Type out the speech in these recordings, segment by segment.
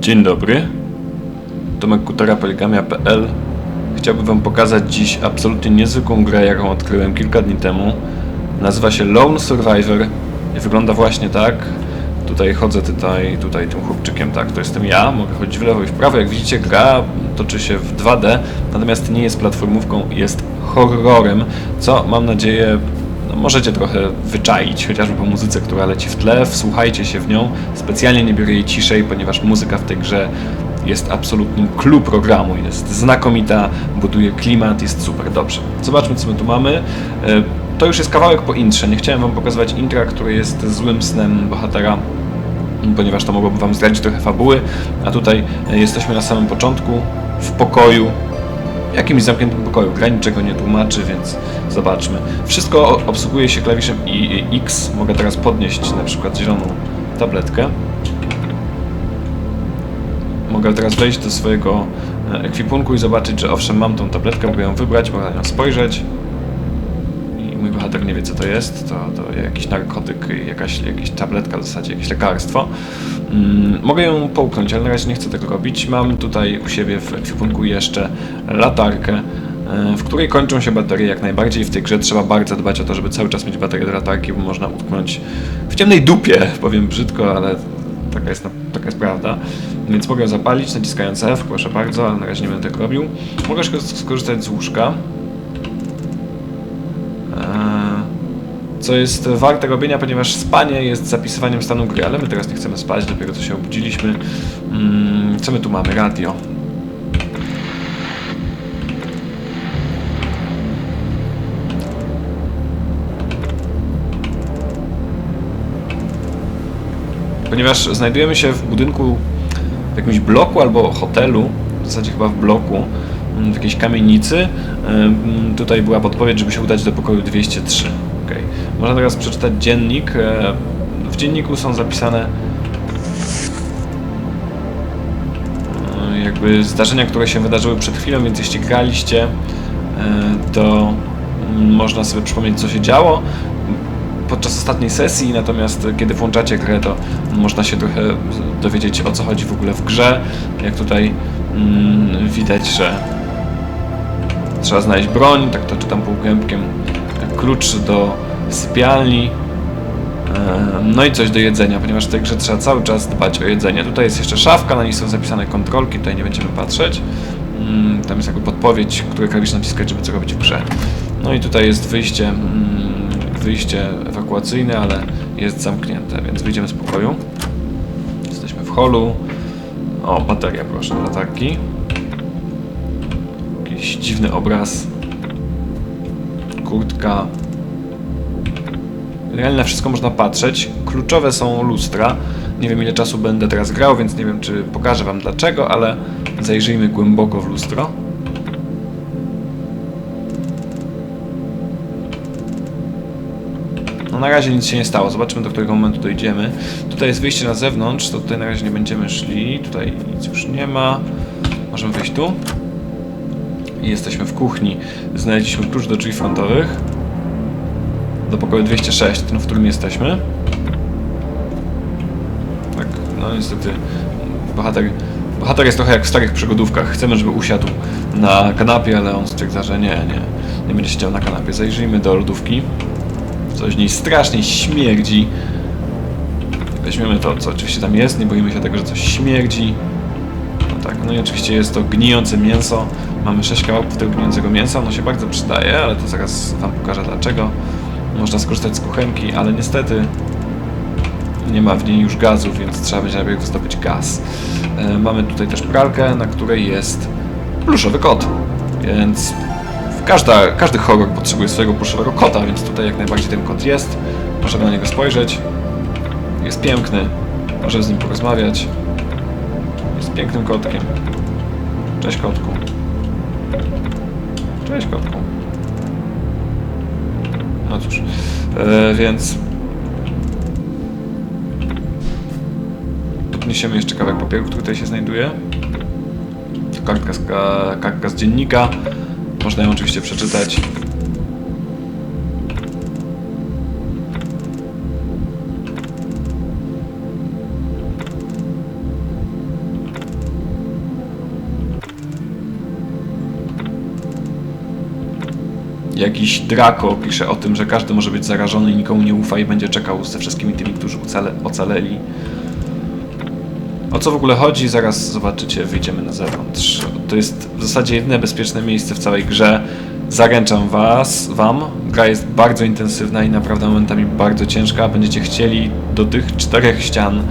Dzień dobry. Tomek Kutera, poligamia.pl. Chciałbym Wam pokazać dziś absolutnie niezwykłą grę, jaką odkryłem kilka dni temu. Nazywa się Lone Survivor i wygląda właśnie tak. Tutaj chodzę tutaj, tutaj tym chłopczykiem, tak, to jestem ja, mogę chodzić w lewo i w prawo. Jak widzicie, gra toczy się w 2D, natomiast nie jest platformówką, jest horrorem, co mam nadzieję no, możecie trochę wyczaić, chociażby po muzyce, która leci w tle, wsłuchajcie się w nią. Specjalnie nie biorę jej ciszej, ponieważ muzyka w tej grze jest absolutnym clue programu, jest znakomita, buduje klimat, jest super dobrze. Zobaczmy, co my tu mamy. E, To już jest kawałek po intrze. Nie chciałem Wam pokazywać intra, który jest złym snem bohatera, ponieważ to mogłoby Wam zdradzić trochę fabuły, a tutaj e, jesteśmy na samym początku, w pokoju, w jakimś zamkniętym pokoju. Gra niczego nie tłumaczy, więc zobaczmy. Wszystko obsługuje się klawiszem I, i X. Mogę teraz podnieść na przykład zieloną tabletkę. Mogę teraz wejść do swojego e, ekwipunku i zobaczyć, że owszem, mam tą tabletkę, mogę ją wybrać, mogę na nią spojrzeć. Mój bohater nie wie, co to jest. To, to jakiś narkotyk, jakaś, jakaś tabletka w zasadzie, jakieś lekarstwo. Mm, mogę ją połknąć, ale na razie nie chcę tego robić. Mam tutaj u siebie w ekwipunku jeszcze latarkę, e, w której kończą się baterie jak najbardziej. W tej grze trzeba bardzo dbać o to, żeby cały czas mieć baterię do latarki, bo można utknąć w ciemnej dupie, powiem brzydko, ale taka jest, taka jest prawda. Więc mogę zapalić naciskając F, proszę bardzo, ale na razie nie będę tego robił. Mogę skorzystać z łóżka. Co jest warte robienia, ponieważ spanie jest zapisywaniem stanu gry, ale my teraz nie chcemy spać, dopiero co się obudziliśmy. Mm, co my tu mamy? Radio. Ponieważ znajdujemy się w budynku, w jakimś bloku albo hotelu, w zasadzie chyba w bloku, mm, w jakiejś kamienicy. Tutaj była podpowiedź, żeby się udać do pokoju 203. Można teraz przeczytać dziennik. E, W dzienniku są zapisane e, jakby zdarzenia, które się wydarzyły przed chwilą, więc jeśli graliście, e, to mm, można sobie przypomnieć, co się działo podczas ostatniej sesji, natomiast kiedy włączacie grę, to można się trochę dowiedzieć, o co chodzi w ogóle w grze. Jak tutaj mm, widać, że trzeba znaleźć broń, tak to czytam półgębkiem, klucz do sypialni, no i coś do jedzenia, ponieważ w tej grze trzeba cały czas dbać o jedzenie. Tutaj jest jeszcze szafka, na niej są zapisane kontrolki, tutaj nie będziemy patrzeć. Mm, Tam jest jakby podpowiedź, który klawisz naciskać, żeby co robić w grze. No i tutaj jest wyjście, mm, wyjście ewakuacyjne, ale jest zamknięte, więc wyjdziemy z pokoju. Jesteśmy w holu. O, bateria proszę, latarki. Jakiś dziwny obraz. Kurtka. Realnie na wszystko można patrzeć. Kluczowe są lustra. Nie wiem ile czasu będę teraz grał, więc nie wiem czy pokażę wam dlaczego, ale zajrzyjmy głęboko w lustro. No na razie nic się nie stało, zobaczymy do którego momentu dojdziemy. Tutaj jest wyjście na zewnątrz, to tutaj na razie nie będziemy szli. Tutaj nic już nie ma. Możemy wejść tu. I jesteśmy w kuchni. Znaleźliśmy klucz do drzwi frontowych. Do pokoju 206, ten w którym jesteśmy. Tak, no niestety bohater, bohater jest trochę jak w starych przygodówkach. Chcemy, żeby usiadł na kanapie, ale on stwierdza, że nie, nie, nie będzie siedział na kanapie. Zajrzyjmy do lodówki. Coś w niej strasznie śmierdzi. Weźmiemy to, co oczywiście tam jest, nie boimy się tego, że coś śmierdzi. No tak, no i oczywiście jest to gnijące mięso. Mamy 6 kawałków tego gnijącego mięsa, ono się bardzo przydaje, ale to zaraz wam pokażę dlaczego. Można skorzystać z kuchenki, ale niestety nie ma w niej już gazu, więc trzeba będzie najpierw zdobyć gaz. E, mamy tutaj też pralkę, na której jest pluszowy kot, więc każda, każdy horror potrzebuje swojego pluszowego kota, więc tutaj jak najbardziej ten kot jest. Możemy na niego spojrzeć. Jest piękny. Możemy z nim porozmawiać. Jest pięknym kotkiem. Cześć kotku. Cześć kotku. No cóż, e, więc podniesiemy jeszcze kawałek papieru, który tutaj się znajduje. Kartka z, ka- kartka z dziennika. Można ją oczywiście przeczytać. Jakiś Draco pisze o tym, że każdy może być zarażony nikomu nie ufa i będzie czekał ze wszystkimi tymi, którzy ocale, ocaleli. O co w ogóle chodzi, zaraz zobaczycie, wyjdziemy na zewnątrz. To jest w zasadzie jedyne bezpieczne miejsce w całej grze. Zaręczam was, wam, gra jest bardzo intensywna i naprawdę momentami bardzo ciężka. Będziecie chcieli do tych czterech ścian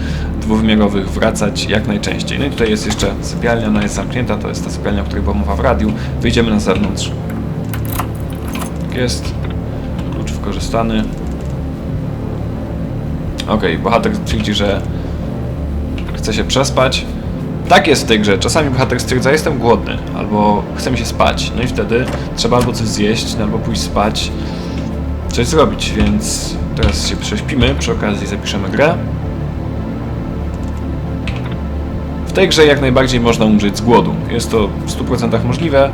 dwuwymiarowych wracać jak najczęściej. No i tutaj jest jeszcze sypialnia, ona jest zamknięta, to jest ta sypialnia, o której była mowa w radiu. Wyjdziemy na zewnątrz. Jest. Klucz wykorzystany. Okej, bohater twierdzi, że chce się przespać. Tak jest w tej grze. Czasami bohater stwierdza, jestem głodny, albo chce mi się spać. No i wtedy trzeba albo coś zjeść, no albo pójść spać, coś zrobić, więc teraz się prześpimy, przy okazji zapiszemy grę. W tej grze jak najbardziej można umrzeć z głodu. Jest to w 100% możliwe,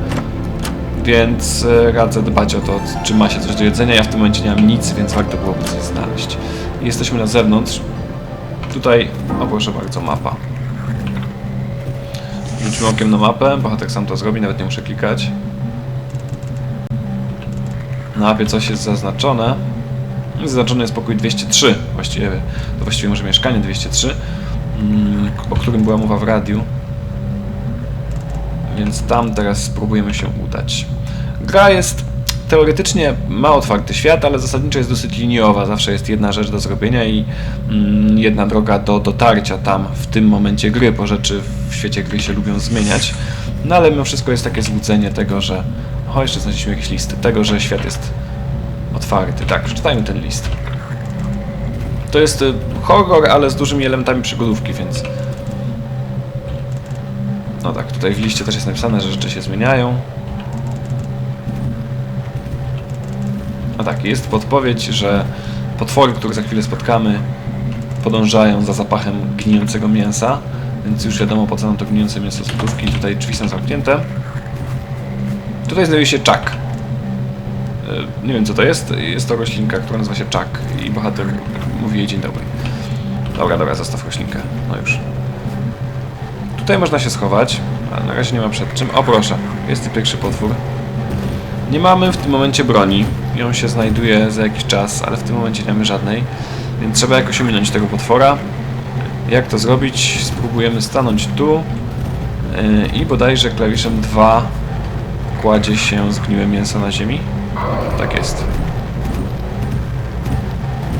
więc e, radzę dbać o to, czy ma się coś do jedzenia. Ja w tym momencie nie mam nic, więc warto byłoby coś znaleźć. Jesteśmy na zewnątrz. Tutaj, o proszę bardzo, mapa. Rzućmy okiem na mapę, bohater sam to zrobi, nawet nie muszę klikać. Na mapie coś jest zaznaczone. Zaznaczony jest pokój 203, właściwie, to właściwie może mieszkanie 203, mm, o którym była mowa w radiu. Więc tam teraz spróbujemy się udać. Gra jest teoretycznie ma otwarty świat, ale zasadniczo jest dosyć liniowa. Zawsze jest jedna rzecz do zrobienia i mm, jedna droga do dotarcia tam w tym momencie gry, bo rzeczy w świecie gry się lubią zmieniać. No ale mimo wszystko jest takie złudzenie tego, że. O, jeszcze znaleźliśmy jakieś listy. Tego, że świat jest otwarty. Tak, przeczytajmy ten list. To jest y, horror, ale z dużymi elementami przygodówki, więc. No tak, tutaj w liście też jest napisane, że rzeczy się zmieniają. A tak, jest podpowiedź, że potwory, które za chwilę spotkamy, podążają za zapachem gnijącego mięsa, więc już wiadomo po co nam to gnijące mięso z lodówki. Tutaj drzwi są zamknięte. Tutaj znajduje się czak. E, Nie wiem co to jest. Jest to roślinka, która nazywa się czak i bohater mówi jej dzień dobry. Dobra, dobra, zostaw roślinkę. No już. Tutaj można się schować, ale na razie nie ma przed czym. O proszę, jest pierwszy potwór. Nie mamy w tym momencie broni. Ją się znajduje za jakiś czas, ale w tym momencie nie mamy żadnej. Więc trzeba jakoś ominąć tego potwora. Jak to zrobić? Spróbujemy stanąć tu. Yy, I bodajże klawiszem 2 kładzie się zgniłe mięso na ziemi. Tak jest.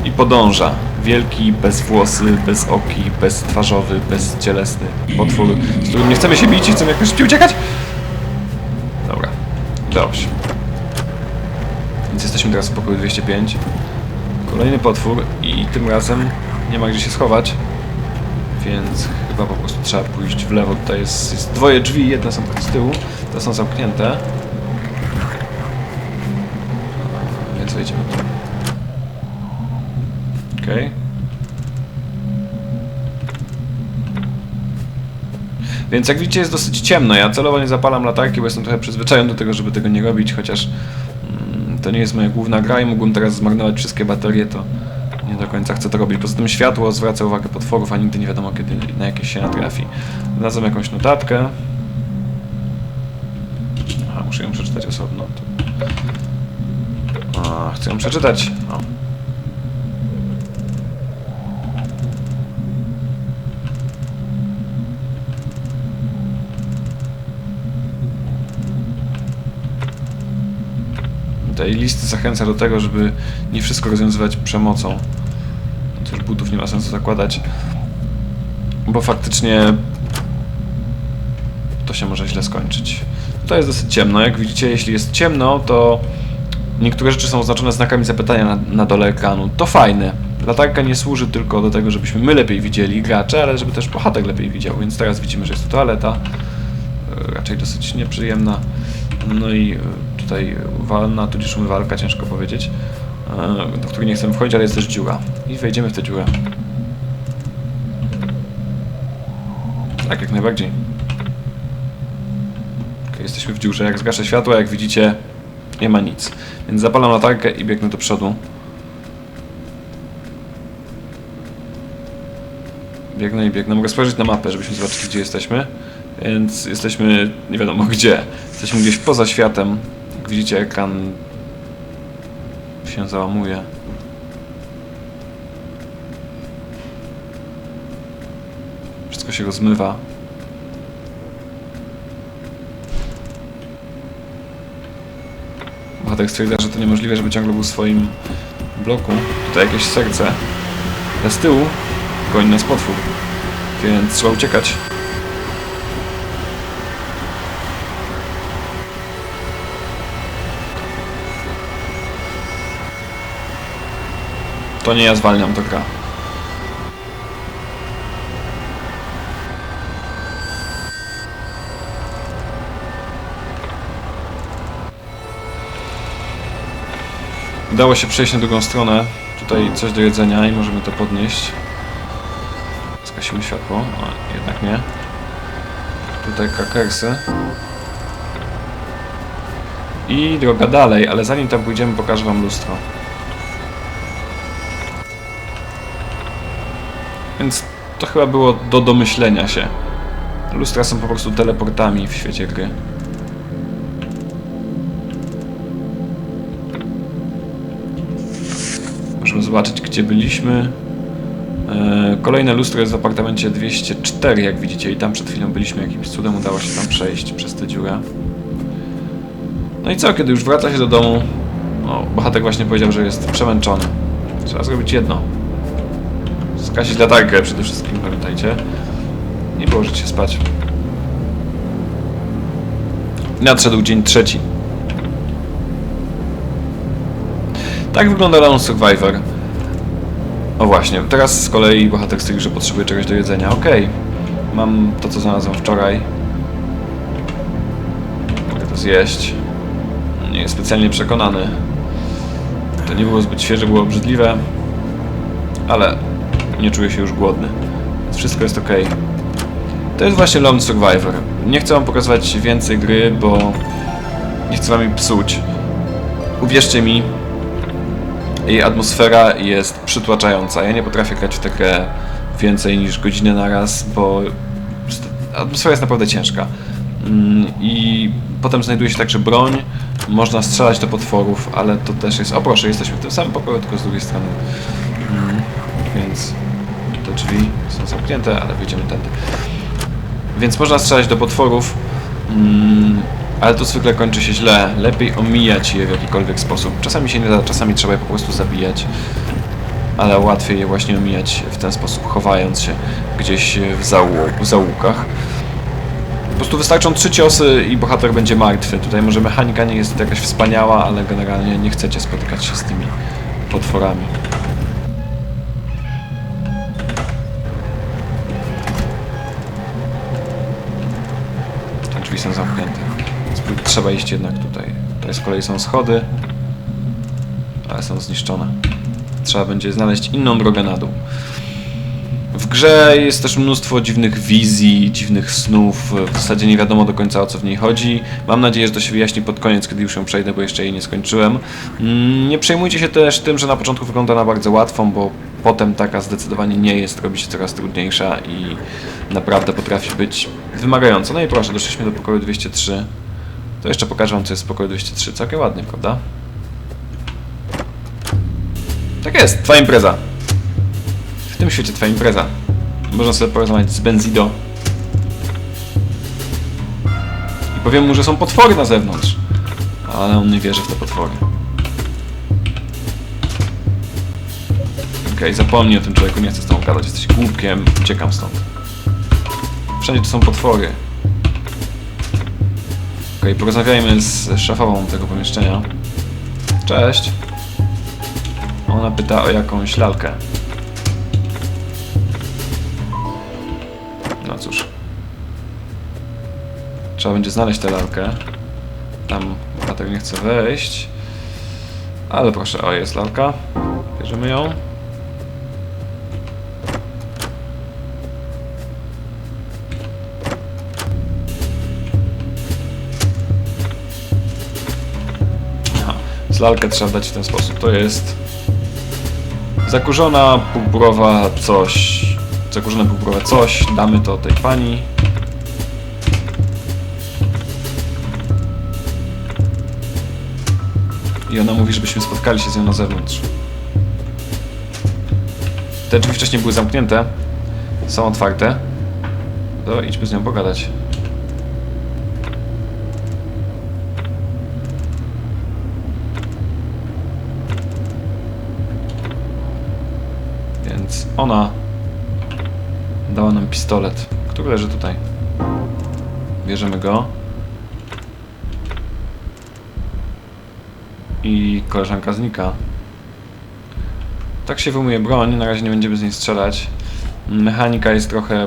I podąża. Wielki, bezwłosy, bezoki, beztwarzowy, bezcielesny potwór, z którym nie chcemy się bić i chcemy szybciej uciekać. Dobra, się. Więc jesteśmy teraz w pokoju 205. Kolejny potwór i tym razem nie ma gdzie się schować. Więc chyba po prostu trzeba pójść w lewo. Tutaj jest, jest dwoje drzwi, jedne są z tyłu, te są zamknięte. Więc wejdziemy tu. Okej. Więc jak widzicie jest dosyć ciemno. Ja celowo nie zapalam latarki, bo jestem trochę przyzwyczajony do tego, żeby tego nie robić, chociaż mm, to nie jest moja główna gra i mógłbym teraz zmarnować wszystkie baterie, to nie do końca chcę to robić. Poza tym światło zwraca uwagę potworów, a nigdy nie wiadomo kiedy na jakieś się natrafi. Znalazłem jakąś notatkę. Aha, muszę ją przeczytać osobno. A, chcę ją przeczytać. O. Tej listy zachęca do tego, żeby nie wszystko rozwiązywać przemocą. Też butów nie ma sensu zakładać, bo faktycznie to się może źle skończyć. Tutaj jest dosyć ciemno. Jak widzicie, jeśli jest ciemno, to niektóre rzeczy są oznaczone znakami zapytania na, na dole ekranu. To fajne. Latarka nie służy tylko do tego, żebyśmy my lepiej widzieli gracze, ale żeby też bohater lepiej widział. Więc teraz widzimy, że jest tu toaleta. E, Raczej dosyć nieprzyjemna. No i e, tutaj walna, tudzież umywalka, ciężko powiedzieć, e, do której nie chcemy wchodzić, ale jest też dziura. I wejdziemy w tę dziurę. Tak, jak najbardziej. Ok, jesteśmy w dziurze. Jak zgaszę światło, jak widzicie, nie ma nic. Więc zapalam latarkę i biegnę do przodu. Biegnę i biegnę. Mogę spojrzeć na mapę, żebyśmy zobaczyli, gdzie jesteśmy. Więc jesteśmy nie wiadomo gdzie. Jesteśmy gdzieś poza światem. Jak widzicie, ekran się załamuje. Wszystko się rozmywa. Bohater stwierdza, że to niemożliwe, żeby ciągle był w swoim bloku. Tutaj jakieś serce. Ale z tyłu goni nas potwór. Więc trzeba uciekać. To nie ja zwalniam, to gra. Udało się przejść na drugą stronę. Tutaj coś do jedzenia i możemy to podnieść. Zgasimy światło. O, jednak nie. Tutaj krakersy. I droga dalej, ale zanim tam pójdziemy, pokażę wam lustro. To chyba było do domyślenia się. Lustra są po prostu teleportami w świecie gry. Możemy zobaczyć, gdzie byliśmy. E, Kolejne lustro jest w apartamencie 204, jak widzicie, i tam przed chwilą byliśmy. Jakimś cudem udało się tam przejść przez tę dziurę. No i co, kiedy już wraca się do domu, no, bohater właśnie powiedział, że jest przemęczony. Trzeba zrobić jedno. Skasić latarkę przede wszystkim, pamiętajcie. Nie położyć się spać. Nadszedł dzień trzeci. Tak wygląda Lone Survivor. O właśnie, teraz z kolei bohater stwierdził, że potrzebuje czegoś do jedzenia. Okej, mam to co znalazłem wczoraj. Mogę to zjeść. Nie jest specjalnie przekonany. To nie było zbyt świeże, było obrzydliwe. Ale nie czuję się już głodny. Więc wszystko jest ok. To jest właśnie Lone Survivor. Nie chcę wam pokazywać więcej gry, bo nie chcę wam psuć. Uwierzcie mi, jej atmosfera jest przytłaczająca. Ja nie potrafię grać w tę więcej niż godzinę na raz, bo atmosfera jest naprawdę ciężka. Mm, I potem znajduje się także broń, można strzelać do potworów, ale to też jest... O proszę, jesteśmy w tym samym pokoju, tylko z drugiej strony. Mm, Więc te drzwi są zamknięte, ale wyjdziemy tędy. Więc można strzelać do potworów, mm, ale to zwykle kończy się źle. Lepiej omijać je w jakikolwiek sposób. Czasami się nie da, czasami trzeba je po prostu zabijać. Ale łatwiej je właśnie omijać w ten sposób, chowając się gdzieś w, w zaułkach. Po prostu wystarczą trzy ciosy i bohater będzie martwy. Tutaj może mechanika nie jest jakaś wspaniała, ale generalnie nie chcecie spotykać się z tymi potworami. Trzeba iść jednak tutaj. Tutaj z kolei są schody, ale są zniszczone. Trzeba będzie znaleźć inną drogę na dół. W grze jest też mnóstwo dziwnych wizji, dziwnych snów. W zasadzie nie wiadomo do końca o co w niej chodzi. Mam nadzieję, że to się wyjaśni pod koniec, kiedy już ją przejdę, bo jeszcze jej nie skończyłem. Mm, Nie przejmujcie się też tym, że na początku wygląda na bardzo łatwą, bo potem taka zdecydowanie nie jest, robi się coraz trudniejsza i naprawdę potrafi być wymagająca. No i proszę, doszliśmy do pokoju 203. To jeszcze pokażę wam, co jest w pokoju 203. Całkiem ładnie, prawda? Tak jest, twoja impreza. W tym świecie twoja impreza. Można sobie porozmawiać z Benzido. I powiem mu, że są potwory na zewnątrz. Ale on nie wierzy w te potwory. Okej, zapomnij o tym człowieku, nie chcę z tobą gadać, jesteś głupkiem, uciekam stąd. Wszędzie tu są potwory. Okej, porozmawiajmy z szefową tego pomieszczenia. Cześć. Ona pyta o jakąś lalkę. No cóż. Trzeba będzie znaleźć tę lalkę. Tam bohater nie chce wejść. Ale proszę, o jest lalka. Bierzemy ją. Lalkę trzeba dać w ten sposób. To jest zakurzona purpurowa coś. Zakurzone purpurowe coś. Damy to tej pani. I ona mówi, żebyśmy spotkali się z nią na zewnątrz. Te drzwi wcześniej były zamknięte. Są otwarte. To idźmy z nią pogadać. Więc ona dała nam pistolet, który leży tutaj. Bierzemy go. I koleżanka znika. Tak się wyjmuje broń, na razie nie będziemy z niej strzelać. Mechanika jest trochę,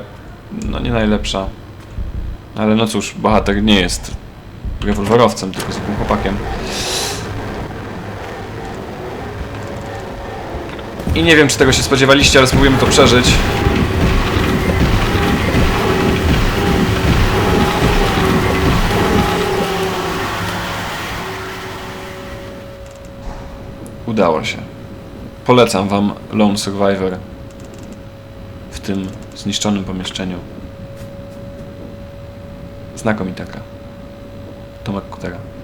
no nie najlepsza. Ale no cóż, bohater nie jest rewolwerowcem, tylko zwykłym chłopakiem. I nie wiem, czy tego się spodziewaliście, ale spróbujemy to przeżyć. Udało się. Polecam wam Lone Survivor w tym zniszczonym pomieszczeniu. Znakomitaka. Tomek Kutera.